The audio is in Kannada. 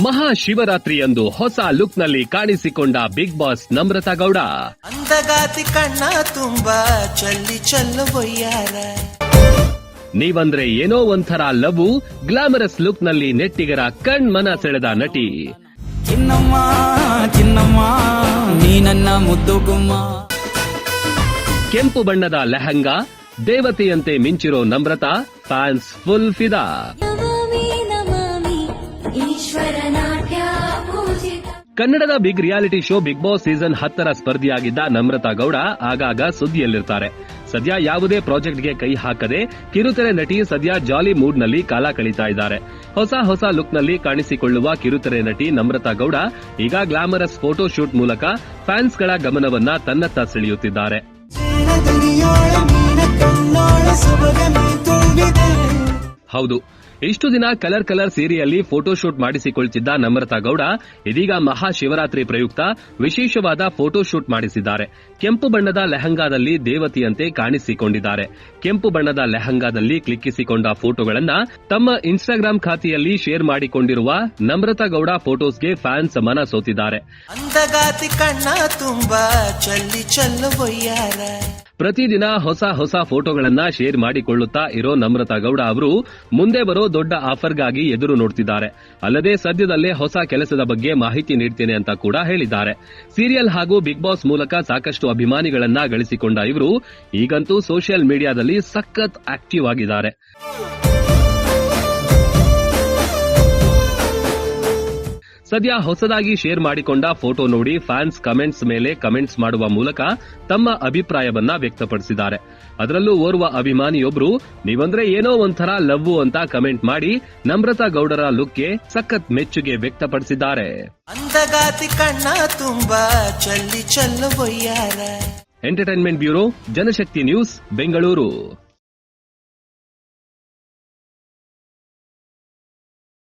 ಮಹಾಶಿವರಾತ್ರಿಯಂದು ಹೊಸ ಲುಕ್ನಲ್ಲಿ ಕಾಣಿಸಿಕೊಂಡ ಬಿಗ್ ಬಾಸ್ ನಮ್ರತಾ ಗೌಡ ಅಂದಗಾತಿ ಕಣ್ಣ ತುಂಬಾ ಚಲ್ಲಿ ಚೆಲ್ಲುವಯ್ಯಾರ ನೀವಂದ್ರೆ ಏನೋ ಒಂಥರ ಲವ್ ಗ್ಲಾಮರಸ್ ಲುಕ್ನಲ್ಲಿ ನೆಟ್ಟಿಗರ ಕಣ್ಮನ ಸೆಳೆದ ನಟಿ. ಚಿನ್ನಮ್ಮ ಚಿನ್ನಮ್ಮ ನೀ ನನ್ನ ಮುದ್ದು ಗುಮ್ಮ. ಕೆಂಪು ಬಣ್ಣದ ಲೆಹಂಗಾ ದೇವತೆಯಂತೆ ಮಿಂಚಿರೋ ನಮ್ರತಾ ಫ್ಯಾನ್ಸ್ ಫುಲ್ ಫಿದಾ. ಕನ್ನಡದ big reality show Bigg Boss season ಹತ್ತರ ಸ್ಪರ್ಧಿಯಾಗಿದ್ದ ನಮ್ರತಾ ಗೌಡ ಆಗಾಗ ಸುದ್ದಿಯಲ್ಲಿರ್ತಾರೆ. ಸದ್ಯ ಯಾವುದೇ ಪ್ರಾಜೆಕ್ಟ್ಗೆ ಕೈ ಹಾಕದೆ ಕಿರುತೆರೆ ನಟಿ ಸದ್ಯ ಜಾಲಿ ಮೂಡ್ನಲ್ಲಿ ಕಾಲ ಕಳೀತಾ ಇದ್ದಾರೆ. ಹೊಸ ಹೊಸ ಲುಕ್ನಲ್ಲಿ ಕಾಣಿಸಿಕೊಳ್ಳುವ ಕಿರುತೆರೆ ನಟಿ ನಮ್ರತಾ ಗೌಡ ಈಗ ಗ್ಲಾಮರಸ್ ಫೋಟೋ ಶೂಟ್ ಮೂಲಕ ಫ್ಯಾನ್ಸ್ಗಳ ಗಮನವನ್ನ ತನ್ನತ್ತ ಸೆಳೆಯುತ್ತಿದ್ದಾರೆ. ಹೌದು ಇಷ್ಟು ದಿನ ಕಲರ್ ಕಲರ್ ಸೀರೆಯಲ್ಲಿ ಫೋಟೋಶೂಟ್ ಮಾಡಿಸಿಕೊಳ್ತಿದ್ದ ನಮ್ರತಾ ಗೌಡ, ಇದೀಗ ಮಹಾಶಿವರಾತ್ರಿ ಪ್ರಯುಕ್ತ ವಿಶೇಷವಾದ ಫೋಟೋಶೂಟ್ ಮಾಡಿಸಿದ್ದಾರೆ. ಕೆಂಪು ಬಣ್ಣದ ಲೆಹಂಗಾದಲ್ಲಿ ದೇವತೆಯಂತೆ ಕಾಣಿಸಿಕೊಂಡಿದ್ದಾರೆ. ಕೆಂಪು ಬಣ್ಣದ ಲೆಹಂಗಾದಲ್ಲಿ ಕ್ಲಿಕ್ಕಿಸಿಕೊಂಡ ಫೋಟೋಗಳನ್ನ ತಮ್ಮ ಇನ್ಸ್ಟಾಗ್ರಾಂ ಖಾತೆಯಲ್ಲಿ ಶೇರ್ ಮಾಡಿಕೊಂಡಿರುವ ನಮ್ರತಾ ಗೌಡ ಫೋಟೋಸ್ಗೆ ಫ್ಯಾನ್ಸ್ ಮನ ಸೋತಿದ್ದಾರೆ. ಪ್ರತಿದಿನ ಹೊಸ ಹೊಸ ಫೋಟೋಗಳನ್ನ ಶೇರ್ ಮಾಡಿಕೊಳ್ಳುತ್ತಾ ಇರೋ ನಮ್ರತಾ ಗೌಡ ಅವರು ಮುಂದೆ ಬರೋ ದೊಡ್ಡ ಆಫರ್ಗಾಗಿ ಎದುರು ನೋಡ್ತಿದ್ದಾರೆ. ಅಲ್ಲದೆ ಸದ್ಯದಲ್ಲೇ ಹೊಸ ಕೆಲಸದ ಬಗ್ಗೆ ಮಾಹಿತಿ ನೀಡ್ತೇನೆ ಅಂತ ಕೂಡ ಹೇಳಿದ್ದಾರೆ. ಸೀರಿಯಲ್ ಹಾಗೂ ಬಿಗ್ ಬಾಸ್ ಮೂಲಕ ಸಾಕಷ್ಟು ಅಭಿಮಾನಿಗಳನ್ನ ಗಳಿಸಿಕೊಂಡ ಇವರು ಈಗಂತೂ ಸೋಷಿಯಲ್ ಮೀಡಿಯಾದಲ್ಲಿ ಸಖತ್ ಆಕ್ಟಿವ್ ಆಗಿದ್ದಾರೆ. ಸದ್ಯ ಹೊಸದಾಗಿ ಶೇರ್ ಮಾಡಿಕೊಂಡ ಫೋಟೋ ನೋಡಿ ಫ್ಯಾನ್ಸ್ ಕಮೆಂಟ್ಸ್ ಮೇಲೆ ಕಮೆಂಟ್ಸ್ ಮಾಡುವ ಮೂಲಕ ತಮ್ಮ ಅಭಿಪ್ರಾಯವನ್ನ ವ್ಯಕ್ತಪಡಿಸಿದ್ದಾರೆ. ಅದರಲ್ಲೂ ಓರ್ವ ಅಭಿಮಾನಿಯೊಬ್ರು ನೀವಂದ್ರೆ ಏನೋ ಒಂಥರ ಲವ್ ಅಂತ ಕಮೆಂಟ್ ಮಾಡಿ ನಮ್ರತಾ ಗೌಡರ ಲುಕ್ಗೆ ಸಖತ್ ಮೆಚ್ಚುಗೆ ವ್ಯಕ್ತಪಡಿಸಿದ್ದಾರೆ. ಅಂದಗಾತಿ ಕಣ್ಣ ತುಂಬಾ ಚಲ್ಲಿ ಚೆಲ್ಲುವಯ್ಯಾರ entertainment bureau Janashakti news Bengaluru.